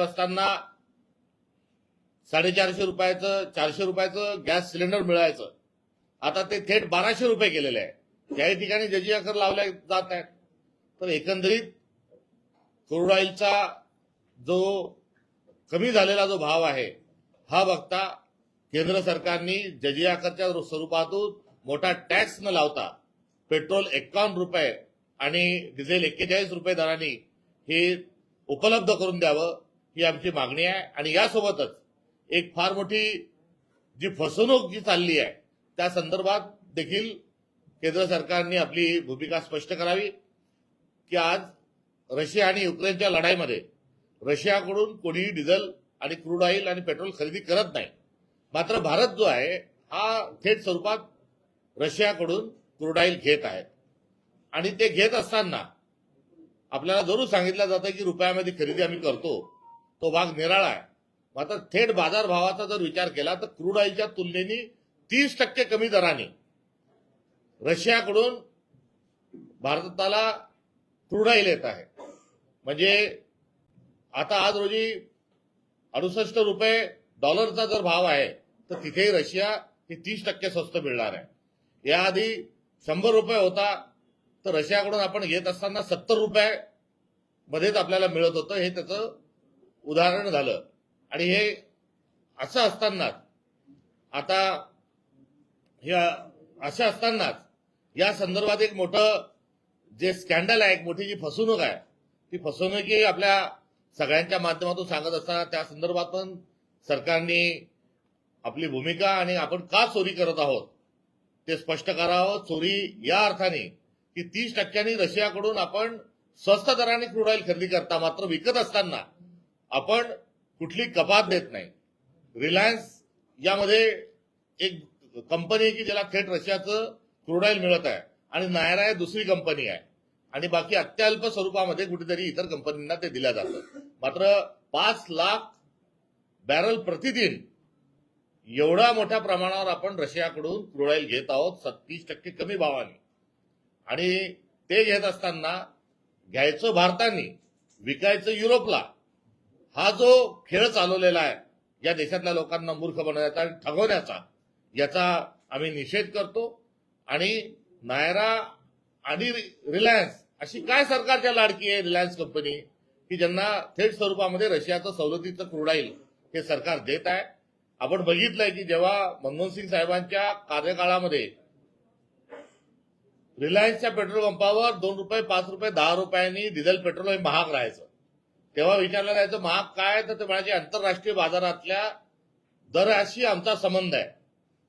असताना साडेचारशे रुपयाचं चारशे रुपयाचं गॅस सिलेंडर मिळायचं. आता ते थेट बाराशे रुपये केलेले आहे. त्याही ठिकाणी जजी आकर लावल्या जात आहेत. तर एकंदरीत क्रूड ऑइलचा जो कमी झालेला जो भाव आहे हा बघता केंद्र सरकारने जजी आकरच्या स्वरूपातून मोठा टॅक्स न लावता पेट्रोल एक्कावन्न रुपये आणि डिझेल एक्केचाळीस रुपये दराने हे उपलब्ध करून द्यावं ही आमची मागणी आहे. आणि यासोबतच एक फार मोठी जी फसवणूक जी चालली आहे त्या संदर्भात देखील केंद्र सरकारने आपली भूमिका स्पष्ट करावी की आज रशिया आणि युक्रेनच्या लढाईमध्ये रशियाकडून कोणीही डिझेल आणि क्रूड ऑइल आणि पेट्रोल खरेदी करत नाही. मात्र भारत जो आहे हा थेट स्वरूपात रशियाकडून क्रूड ऑइल घेत आहे. आणि ते घेत असताना आपल्याला जरूर सांगितलं जातं की रुपयामध्ये खरेदी आम्ही करतो. तो भाग निराळा आहे. आता थेट बाजारभावाचा जर विचार केला तर क्रूड ऑइलच्या तुलनेने तीस टक्के कमी दराने रशियाकडून भारताला क्रूड ऑइल येत आहे. म्हणजे आता आज रोजी अडुसष्ट रुपये डॉलरचा जर भाव आहे तर तिथेही रशिया हे तीस टक्के स्वस्त मिळणार आहे. याआधी शंभर रुपये होता तर रशियाकडून आपण घेत असताना सत्तर रुपये मध्येच आपल्याला मिळत होतं हे त्याचं उदाहरण झालं. आणि हे असं असतानाच आता हे असं असतानाच या संदर्भात एक मोठं जे स्कॅन्डल आहे एक मोठी जी फसवणूक आहे ती फसवणुकी आपल्या सगळ्यांच्या माध्यमातून सांगत असताना त्या संदर्भात पण सरकारने आपली भूमिका आणि आपण का चोरी करत आहोत ते स्पष्ट करावं. चोरी या अर्थाने की तीस टक्क्यांनी रशियाकडून आपण स्वस्त दराने क्रूड ऑइल खरेदी करता मात्र विकत असताना आपण कुठली कपात देत नाही. रिलायन्स यामध्ये एक कंपनी आहे की ज्याला थेट रशियाचं क्रूड ऑइल मिळत आहे आणि नायरा ही दुसरी कंपनी आहे. आणि बाकी अत्यल्प स्वरूपामध्ये कुठेतरी इतर कंपनींना ते दिल्या जातं मात्र पाच लाख बॅरल प्रतिदिन एवढ्या मोठ्या प्रमाणावर आपण रशियाकडून क्रूड ऑइल घेत आहोत सत्तीस टक्के कमी भावाने. आणि ते घेत असताना घ्यायचं भारताने विकायचं युरोपला हा जो खेळ चालवलेला आहे या देशातल्या लोकांना मूर्ख बनवण्याचा आणि ठगवण्याचा याचा आम्ही निषेध करतो. आणि नायरा आणि रिलायन्स अशी काय सरकारच्या लाडकी आहे रिलायन्स कंपनी की ज्यांना थेट स्वरूपामध्ये रशियाचं सवलतीचं क्रूड हे सरकार देत आहे. आपण बघितलंय की जेव्हा मनमोहन सिंग साहेबांच्या कार्यकाळामध्ये रिलायन्सच्या पेट्रोल पंपावर दोन रुपये पाच रुपये दहा रुपयांनी डिझेल पेट्रोल हे महाग राहायचं. तेव्हा विचारलं जायचं महाग काय तर ते म्हणायचे आंतरराष्ट्रीय बाजारातल्या दराशी आमचा संबंध आहे.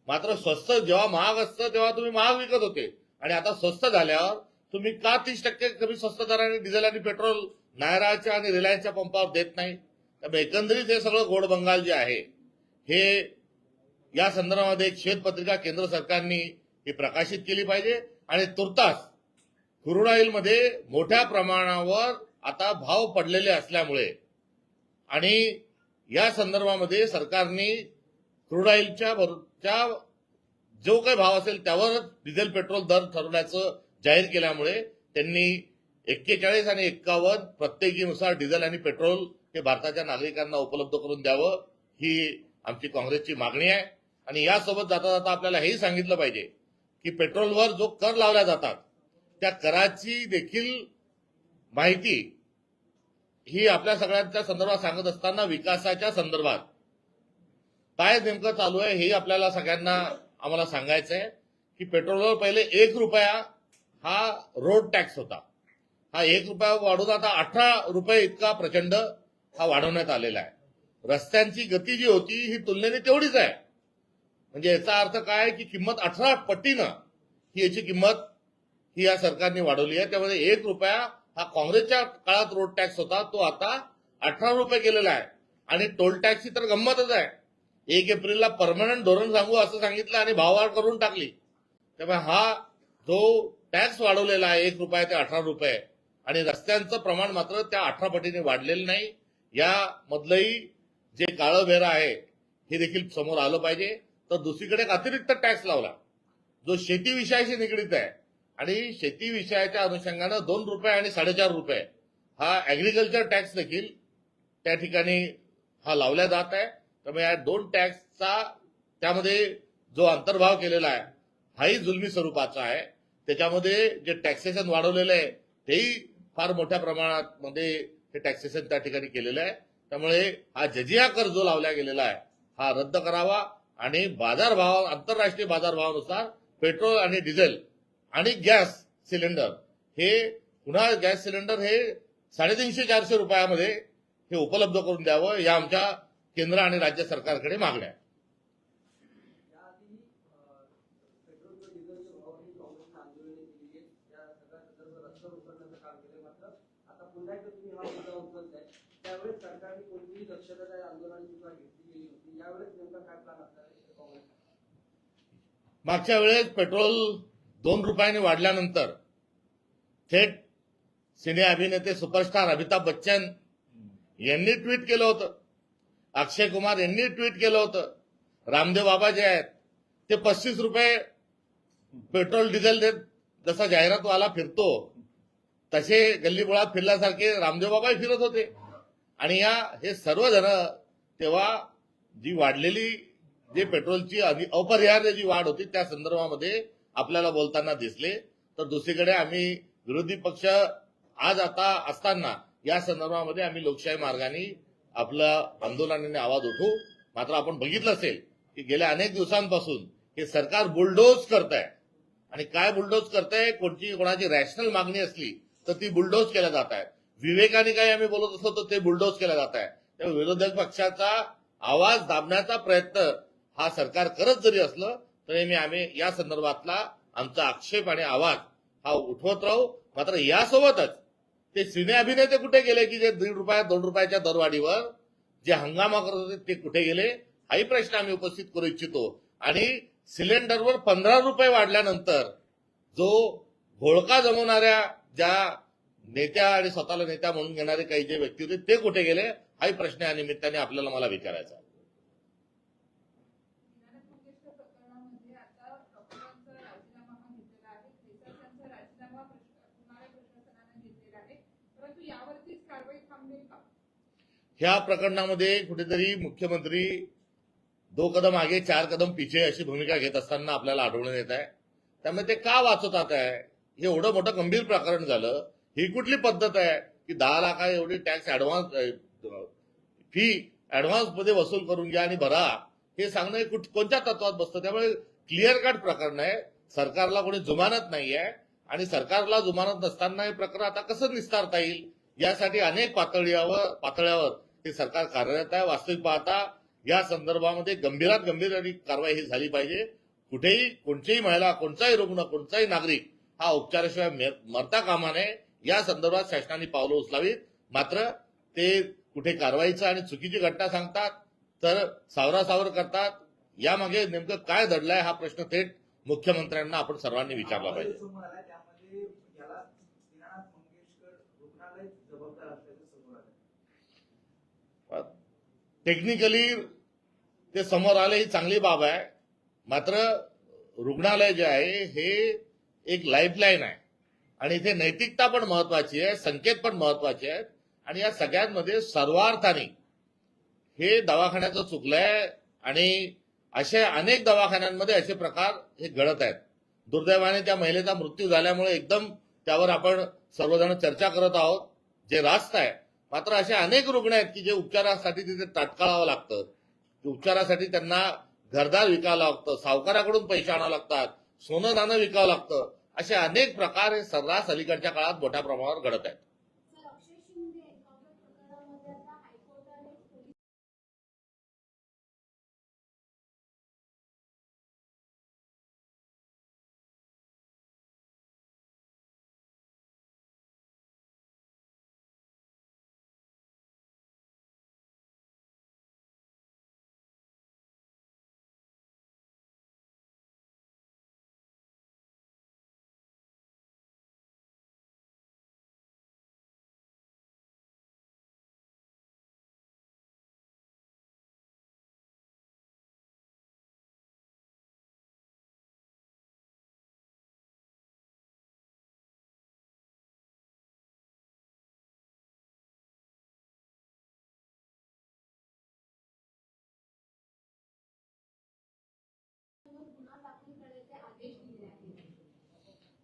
मात्र स्वस्त जेव्हा महाग असतं तेव्हा तुम्ही महाग विकत होते. आणि आता स्वस्त झाल्यावर तुम्ही का तीस टक्के कमी स्वस्त दराने डिझेल आणि पेट्रोल नायराच्या आणि रिलायन्सच्या पंपावर देत नाही? त्यामुळे एकंदरीत हे सगळं गोड बंगाल जे आहे हे या संदर्भामध्ये एक श्वेतपत्रिका केंद्र सरकारने ही प्रकाशित केली पाहिजे. आणि तुर्तास क्रूड ऑइलमध्ये मोठ्या प्रमाणावर आता भाव पडलेले असल्यामुळे आणि या संदर्भामध्ये सरकारने क्रूड ऑइलच्या जो काही भाव असेल त्यावर डिझेल पेट्रोल दर ठरवण्याचं जाहीर केल्यामुळे त्यांनी एक्केचाळीस आणि एक्कावन्न प्रत्येकीनुसार डिझेल आणि पेट्रोल हे भारताच्या नागरिकांना उपलब्ध करून द्यावं ही आमची काँग्रेसची मागणी आहे. आणि यासोबत जाता जाता आपल्याला हेही सांगितलं पाहिजे की पेट्रोलवर जो कर लावल्या जातात त्या कराची देखील माहिती ही आपल्या सगळ्यांच्या संदर्भात सांगत असताना विकासाच्या संदर्भात. काय नेमकं चालू आहे हे आपल्याला सगळ्यांना आम्हाला सांगायचं आहे की पेट्रोलवर पहिले एक रुपया हा रोड टॅक्स होता. हा एक रुपया वाढून आता अठरा रुपये इतका प्रचंड हा वाढवण्यात आलेला आहे. रस्त्यांची गती जी होती ही तुलनेने तेवढीच आहे. म्हणजे याचा अर्थ काय की किंमत अठरा पट्टीनं ही याची किंमत ही या सरकारने वाढवली आहे. त्यामध्ये एक रुपया हा काँग्रेसच्या काळात रोड टॅक्स होता तो आता अठरा रुपये केलेला आहे. आणि टोल टॅक्सची तर गंमतच आहे. एक एप्रिलला परमनंट धोरण सांगू असं सांगितलं आणि भाववाढ करून टाकली. त्यामुळे हा जो टॅक्स वाढवलेला आहे एक रुपये ते अठरा रुपये आणि रस्त्यांचं प्रमाण मात्र त्या अठरा पटीने वाढलेलं नाही. या मधलंही जे काळं भेरा आहे हे देखील समोर आलं पाहिजे. तर दुसरीकडे अतिरिक्त टॅक्स लावला. जो शेती विषयाशी निगडीत आहे आणि शेती विषयाच्या अनुषंगानं दोन रुपये आणि साडेचार रुपये. हा ऍग्रिकल्चर टॅक्स देखील त्या ठिकाणी हा लावला जात आहे. त्यामुळे या दोन टॅक्सचा त्यामध्ये जो अंतर्भाव केलेला आहे हाही जुलमी स्वरूपाचा आहे. त्याच्यामध्ये जे टॅक्सेशन वाढवलेलं आहे तेही फार मोठ्या प्रमाणात मध्ये हे टॅक्सेशन त्या ठिकाणी केलेलं आहे. त्यामुळे हा जजिया कर जो लावला गेलेला आहे हा रद्द करावा आणि बाजारभाव आंतरराष्ट्रीय बाजारभावानुसार पेट्रोल आणि डिझेल आणि गॅस सिलेंडर. हे पुन्हा गॅस सिलेंडर हे साडेतीनशे चारशे रुपयामध्ये हे उपलब्ध करून द्यावं या आमच्या केंद्र आणि राज्य सरकारकडे मागण्या मागच्या वेळेस पेट्रोल दोन रुपयाने वाढल्यानंतर थेट सिने अभिनेते सुपरस्टार अमिताभ बच्चन यांनी ट्विट केलं होतं. अक्षय कुमार यांनी ट्विट केलं होतं. रामदेव बाबा जे आहेत ते पस्तीस रुपये पेट्रोल डिझेल देत जसा जाहिरातवाला फिरतो तसे गल्लीबोळात फिरल्यासारखे रामदेव बाबाही फिरत होते. आणि या हे सर्वजण तेव्हा जी वाढलेली जे पेट्रोलची अपरिहार्य जी वाढ होती त्या संदर्भामध्ये आपल्याला बोलताना दिसले तर दुसरीकडे आम्ही विरोधी पक्ष आज आता असताना या संदर्भामध्ये आम्ही लोकशाही मार्गाने आपलं आंदोलनाने आवाज उठवू मात्र आपण बघितलं असेल की गेल्या अनेक दिवसांपासून हे सरकार बुलडोज करत आहे आणि काय बुलडोज करतंय? कोणची कोणाची रॅशनल मागणी असली तर ती बुलडोज केल्या जात आहे विवेकाने काही आम्ही बोलत असलो तर ते बुलडोज केल्या जात आहे त्यामुळे विरोधक पक्षाचा आवाज दाबण्याचा प्रयत्न हा सरकार करत जरी असलं तरी मी आम्ही या संदर्भातला आमचा आक्षेप आणि आवाज हा उठवत राहू. मात्र यासोबतच ते सिने अभिनेते कुठे गेले की जे दीड रुपया दोन रुपयाच्या दरवाढीवर जे हंगामा करत होते ते कुठे गेले? हाही प्रश्न आम्ही उपस्थित करू इच्छितो. आणि सिलेंडरवर पंधरा रुपये वाढल्यानंतर जो घोळका जमवणाऱ्या ज्या नेत्या आणि स्वतःला नेत्या म्हणून घेणारे काही जे व्यक्ती होते ते कुठे गेले? हाही प्रश्न या निमित्ताने आपल्याला मला विचारायचा आहे. ज्ञानद मंगेशकर प्रकरणामध्ये आता डॉक्टरांचा राजीनामा हा घेतलेला आहे देसाईंचा राजीनामा प्रश- पुन्हा प्रशासनाने घेतलेला आहे परंतु यावरतीच कारवाई थांबेल का ह्या प्रकरणामध्ये कुठेतरी मुख्यमंत्री दो कदम आगे चार कदम पिछे अशी भूमिका घेत असताना आपल्याला आढळून येत आहे. त्यामुळे ते का वाचवतात आहे? हे एवढं मोठं गंभीर प्रकरण झालं. ही कुठली पद्धत आहे की दहा लाखा एवढी टॅक्स ऍडव्हान्स फी ऍडव्हान्समध्ये वसूल करून घ्या आणि भरा? हे सांगणं हे कुठ- कोणत्या तत्वात बसतं? त्यामुळे क्लिअर कट प्रकरण आहे. सरकारला कोणी जुमानत नाहीये आणि सरकारला जुमानत नसताना हे प्रकरण आता कसं निस्तारता येईल? यासाठी अनेक पातळीवर पातळ्यावर ते सरकार कार्यरत आहे. वास्तविक पाहता या संदर्भामध्ये गंभीरात गंभीर आणि कारवाई ही झाली पाहिजे. कुठेही कोणतीही महिला कोणताही रुग्ण कोणताही नागरिक हा उपचाराशिवाय मरता कामा नये. या संदर्भात शासनाने पावलं उचलावीत. मात्र ते कुठे कारवाईचं आणि चुकीची घटना सांगतात तर सावरासावर करतात. यामागे नेमकं काय दडलंय हा प्रश्न थेट मुख्यमंत्र्यांना आपण सर्वांनी विचारला पाहिजे समोर आलाय त्यामध्ये याला दीनानाथ मंगेशकर रुग्णालय जबाबदार असल्याचं समोर आलं टेक्निकली ते समोर आले ही चांगली बाब आहे. मात्र रुग्णालय जे आहे हे एक लाईफलाईन आहे. आणि इथे नैतिकता पण महत्वाची आहे संकेत पण महत्त्वाचे आहेत. आणि या सगळ्यांमध्ये सर्वार्थाने हे दवाखान्याचं चुकलंय आणि अशा अनेक दवाखान्यांमध्ये असे प्रकार हे घडत आहेत. दुर्दैवाने त्या महिलेचा मृत्यू झाल्यामुळे एकदम त्यावर आपण सर्वजण चर्चा करत आहोत. जे रास्त आहे मात्र असे अनेक रुग्ण आहेत की जे उपचारासाठी तिथे ताटकाळावं लागतं. उपचारासाठी त्यांना घरदार विकावं लागतं सावकाराकडून पैसे आणावं लागतात सोनं नाणं विकावं लागतं. असे अनेक प्रकार हे सर्रास अलीकडच्या काळात मोठ्या प्रमाणावर घडत आहेत.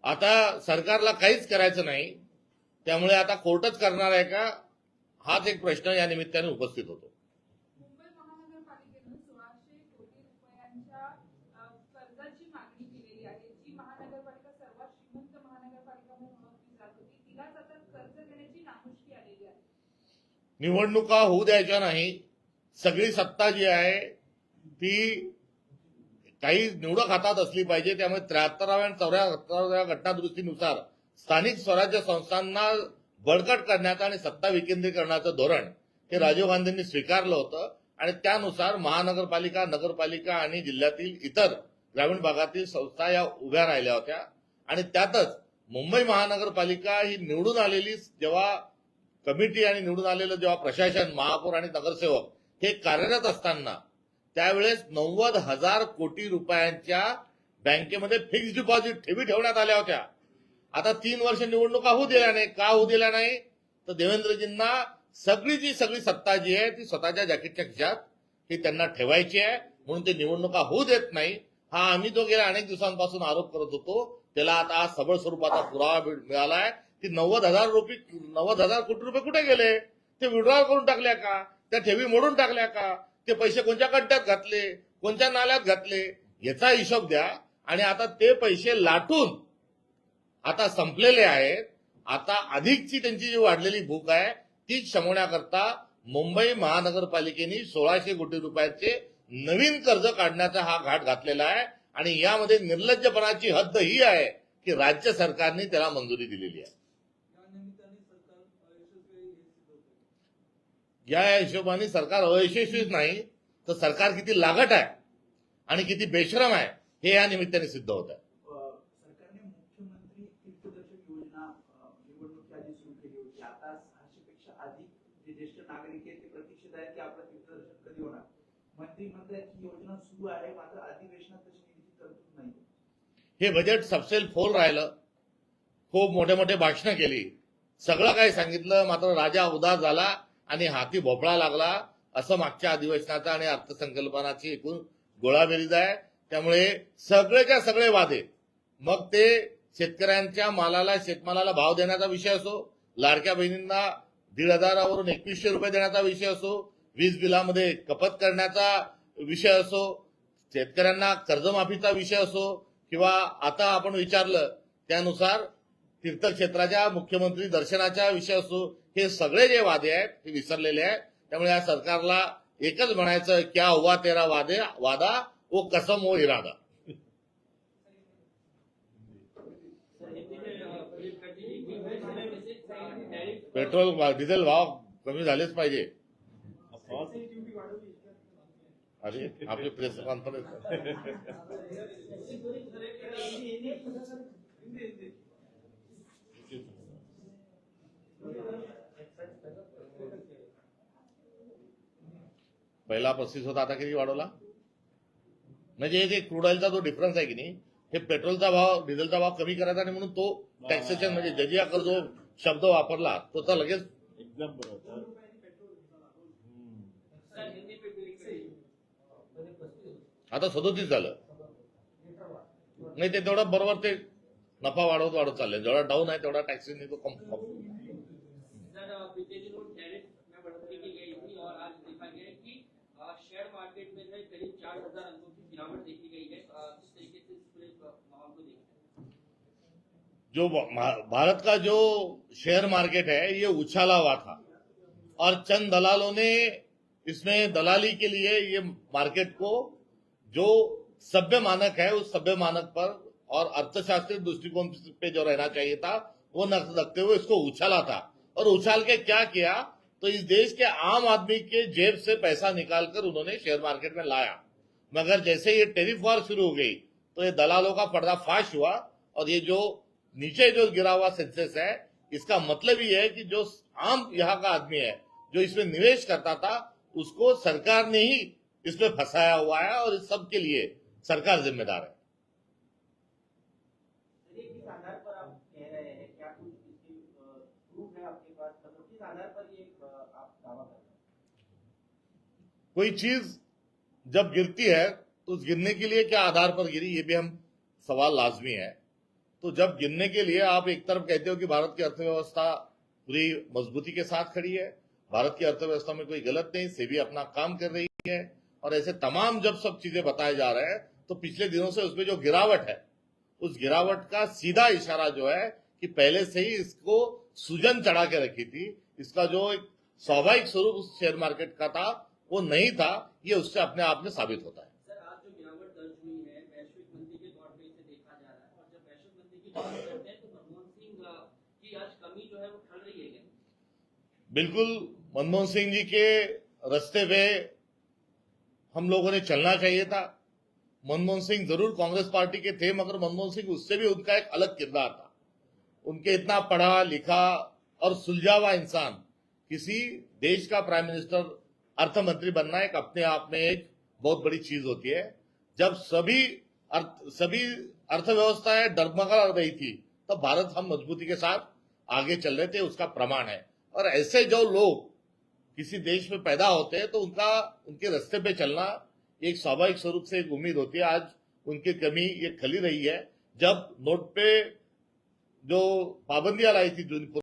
आता सरकारला काहीच करायचं नाही. त्यामुळे आता कोर्टच करणार आहे का? हाच एक प्रश्न या निमित्ताने उपस्थित होतो. निवडणुका होऊ द्यायच्या नाही. सगळी सत्ता जी आहे ती काही निवडक हातात असली पाहिजे. त्यामुळे त्र्याहत्तराव्या आणि चौऱ्याहत्तराव्या घटनादुरुस्तीनुसार स्थानिक स्वराज्य संस्थांना बळकट करण्याचं आणि सत्ता विकेंद्रीकरणाचं धोरण हे राजीव गांधींनी स्वीकारलं होतं. आणि त्यानुसार महानगरपालिका नगरपालिका आणि जिल्ह्यातील इतर ग्रामीण भागातील संस्था या उभ्या राहिल्या होत्या. आणि त्यातच मुंबई महानगरपालिका ही निवडून आलेली जेव्हा कमिटी आणि निवडून आलेलं जेव्हा प्रशासन महापौर आणि नगरसेवक हे कार्यरत असताना त्यावेळेस नव्वद हजार कोटी रुपयांच्या बँकेमध्ये फिक्स डिपॉझिट ठेवी ठेवण्यात आल्या होत्या. आता तीन वर्ष निवडणुका होऊ दिल्या नाही. का होऊ दिल्या नाही? तर देवेंद्रजींना सगळी जी सगळी सत्ता जी आहे ती स्वतःच्या जॅकेटच्या खिशात ही त्यांना ठेवायची आहे. म्हणून ते निवडणुका होऊ देत नाही. हा आम्ही जो गेल्या अनेक दिवसांपासून आरोप करत होतो त्याला आता आज सबळ स्वरूपाचा पुरावा मिळालाय. की नव्वद हजार रुपये नव्वद हजार कोटी रुपये कुठे गेले? ते विड्रॉल करून टाकल्या का? त्या ठेवी मोडून टाकल्या का? ते पैसे कोणत्या कट्ट्यात घातले? कोणत्या नाल्यात घातले? याचा हिशोब द्या. आणि आता ते पैसे लाटून आता संपलेले आहेत. आता अधिकची त्यांची जी वाढलेली भूक आहे ती शमवण्याकरता मुंबई महानगरपालिकेने सोळाशे कोटी रुपयाचे नवीन कर्ज काढण्याचा हा घाट घातलेला आहे. आणि यामध्ये निर्लज्जपणाची हद्द ही आहे की राज्य सरकारने त्याला मंजुरी दिलेली आहे. या हिशोबाने सरकार अयशस्वीच नाही तर सरकार किती लागट आहे आणि किती बेशरम आहे हे या निमित्ताने सिद्ध होत आहे. हे बजेट सबसेल फोल राहिलं. खूप मोठे मोठे भाषणं केली. सगळं काही सांगितलं मात्र राजा उदास झाला. आणि हाती भोपळा लागला असं मागच्या अधिवेशनाचा आणि अर्थसंकल्पनाची एकूण गोळाबेरीज आहे. त्यामुळे सगळेच्या सगळे वादे. मग ते शेतकऱ्यांच्या मालाला शेतमालाला भाव देण्याचा विषय असो लाडक्या बहिणींना दीड हजारावरून एकवीसशे रुपये देण्याचा विषय असो वीज बिलामध्ये कपात करण्याचा विषय असो शेतकऱ्यांना कर्जमाफीचा विषय असो किंवा आता आपण विचारलं त्यानुसार तीर्थक्षेत्राच्या मुख्यमंत्री दर्शनाच्या विषय असो हे सगळे जे वादे आहेत हे विसरलेले आहेत. त्यामुळे या सरकारला एकच म्हणायचं क्या हुआ तेरा वादे वादा वो कसम वो इरादा. पेट्रोल डिझेल भाव कमी झालेच पाहिजे. अरे आपली प्रेस कॉन्फरन्स पहिला पस्तीस होता आता किती वाढवला? म्हणजे हे जे क्रूड ऑइलचा जो डिफरन्स आहे की नाही हे पेट्रोलचा भाव डिझेलचा भाव कमी करायचा आणि म्हणून तो टॅक्सेशन म्हणजे जजिया कर जो शब्द वापरला तो तर लगेच एकदम बरोबर. आता सदोतीस झालं. नाही ते तेवढं बरोबर ते नफा वाढवत वाढत चाललंय जेवढा डाऊन आहे तेवढा टॅक्सीने तो कम करीब चार हज़ार अंकों की गिरावट देखी गई है किस तरीके से इस पूरे माहौल को देखते हैं जो भारत का जो शेयर मार्केट है, ये उछाला हुआ था। और चंद दलालों ने इसमें दलाली के लिए ये मार्केट को जो सभ्य मानक है, उस सभ्य मानक पर और अर्थशास्त्रीय दृष्टिकोण पे जो रहना चाहिए था, वो न रखते हुए इसको उछाला था। और उछाल के क्या किया? तो इस देश के आम आदमी के जेब से पैसा निकालकर उन्होंने शेयर मार्केट में लाया। मगर जैसे ये टेरिफ वॉर शुरू हो गई तो ये दलालों का पर्दाफाश हुआ और ये जो नीचे जो गिरा हुआ सेंसेस है, इसका मतलब ये है कि जो आम यहाँ का आदमी है, जो इसमें निवेश करता था, उसको सरकार ने ही इसमें फंसाया हुआ है और इस सब के लिए सरकार जिम्मेदार है कोई चीज़ जब गिरती है तो उस गिरने के लिए क्या आधार पर गिरी? ये भी हम सवाल लाजमी है। तो जब गिनने के लिए आप एक तरफ़ कहते हो कि भारत की अर्थव्यवस्था पूरी मजबूती के साथ खड़ी है, भारत की अर्थव्यवस्था में कोई गलत नहीं, सेबी अपना काम कर रही है, और ऐसे तमाम जब सब चीज़ें बताए जा रहे हैं तो पिछले दिनों से उसमें जो गिरावट है, उस गिरावट का सीधा इशारा जो है कि पहले से ही इसको सूजन चढ़ा के रखी थी इसका जो एक स्वाभाविक स्वरूप उस शेयर मार्केट का था वो नहीं था ये उससे अपने आप में साबित होता है। सर आज जो गिरावट दर्ज हुई है वैश्विक मंदी के तौर पे इसे देखा जा रहा है और जब वैश्विक मंदी की बात करते हैं तो मनमोहन सिंह अ, की आज कमी जो है वो खल रही है क्या? बिल्कुल मनमोहन सिंह जी के रास्ते पे हम लोगों ने चलना चाहिए था। मनमोहन सिंह जरूर कांग्रेस पार्टी के थे मगर मनमोहन सिंह उससे भी उनका एक अलग किरदार था। उनके इतना पढ़ा लिखा और सुलझा हुआ इंसान। किसी देश का प्राइम मिनिस्टर अर्थ मंत्री बनना एक अपने आप में एक बहुत बड़ी चीज़ होती है। जब सभी अर्थ, सभी अर्थव्यवस्थाएँ डगमगा रही थी, तब भारत हम मजबूती के साथ आगे चल रहे थे, उसका प्रमाण है। और ऐसे जो लोग किसी देश में पैदा होते हैं तो उनका, उनके रस्ते पे चलना एक स्वाभाविक स्वरूप से एक उम्मीद होती है। आज उनकी कमी ये खली रही है। जब नोट पे जो पाबंदियाँ लाई थी जून